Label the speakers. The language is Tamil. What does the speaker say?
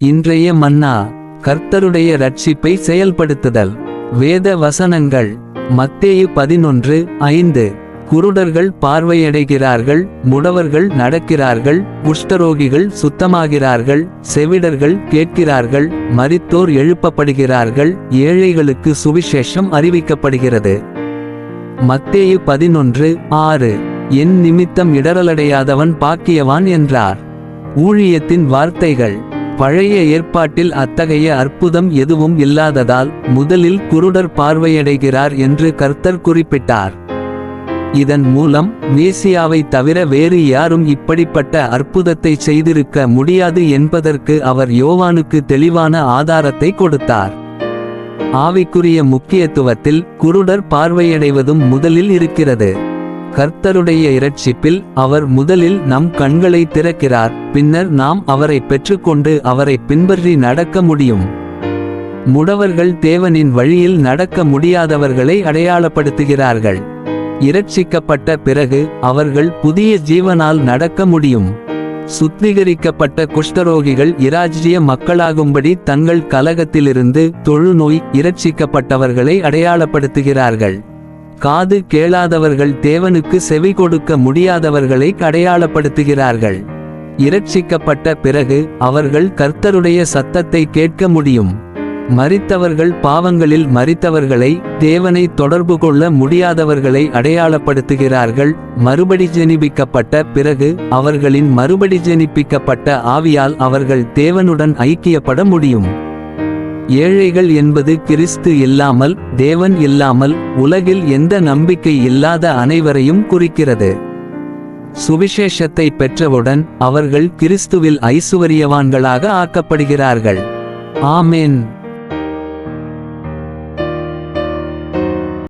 Speaker 1: இன்றைய மன்னா கர்த்தருடைய ரட்சிப்பை செயல்படுத்துதல். வேத வசனங்கள் மத்தேயு பதினொன்று ஐந்து. குருடர்கள் பார்வையடைகிறார்கள் முடவர்கள் நடக்கிறார்கள் குஷ்டரோகிகள் சுத்தமாகிறார்கள் செவிடர்கள் கேட்கிறார்கள் மரித்தோர் எழுப்பப்படுகிறார்கள் ஏழைகளுக்கு சுவிசேஷம் அறிவிக்கப்படுகிறது. மத்தேயு பதினொன்று ஆறு. என் நிமித்தம் இடரலடையாதவன் பாக்கியவான் என்றார். ஊழியத்தின் வார்த்தைகள். பழைய ஏற்பாட்டில் அத்தகைய அற்புதம் எதுவும் இல்லாததால் முதலில் குருடர் பார்வையடைகிறார் என்று கர்த்தர் குறிப்பிட்டார். இதன் மூலம் மேசியாவை தவிர வேறு யாரும் இப்படிப்பட்ட அற்புதத்தை செய்திருக்க முடியாது என்பதற்கு அவர் யோவானுக்கு தெளிவான ஆதாரத்தை கொடுத்தார். ஆவிக்குரிய முக்கியத்துவத்தில் குருடர் பார்வையடைவதும் முதலில் இருக்கிறது. கர்த்தருடைய இரட்சிப்பில் அவர் முதலில் நம் கண்களை திறக்கிறார் பின்னர் நாம் அவரை பெற்றுக்கொண்டு அவரை பின்பற்றி நடக்க முடியும். முடவர்கள் தேவனின் வழியில் நடக்க முடியாதவர்களை அடையாளப்படுத்துகிறார்கள். இரட்சிக்கப்பட்ட பிறகு அவர்கள் புதிய ஜீவனால் நடக்க முடியும். சுத்திகரிக்கப்பட்ட குஷ்டரோகிகள் இராஜ்ய மக்களாகும்படி தங்கள் கலகத்திலிருந்து தொழுநோய் இரட்சிக்கப்பட்டவர்களை அடையாளப்படுத்துகிறார்கள். காது கேளாதவர்கள் தேவனுக்கு செவி கொடுக்க முடியாதவர்களை அடையாளப்படுத்துகிறார்கள் இரட்சிக்கப்பட்ட பிறகு அவர்கள் கர்த்தருடைய சத்தத்தை கேட்க முடியும். மறித்தவர்கள் பாவங்களில் மறித்தவர்களை தேவனை தொடர்பு கொள்ள முடியாதவர்களை அடையாளப்படுத்துகிறார்கள். மறுபடி ஜெனிபிக்கப்பட்ட பிறகு அவர்களின் மறுபடி ஜெனிப்பிக்கப்பட்ட ஆவியால் அவர்கள் தேவனுடன் ஐக்கியப்பட முடியும். ஏழைகள் என்பது கிறிஸ்து இல்லாமல் தேவன் இல்லாமல் உலகில் எந்த நம்பிக்கை இல்லாத அனைவரையும் குறிக்கிறது. சுவிசேஷத்தை பெற்றவுடன் அவர்கள் கிறிஸ்துவில் ஐசுவரியவான்களாக ஆக்கப்படுகிறார்கள். ஆமேன்.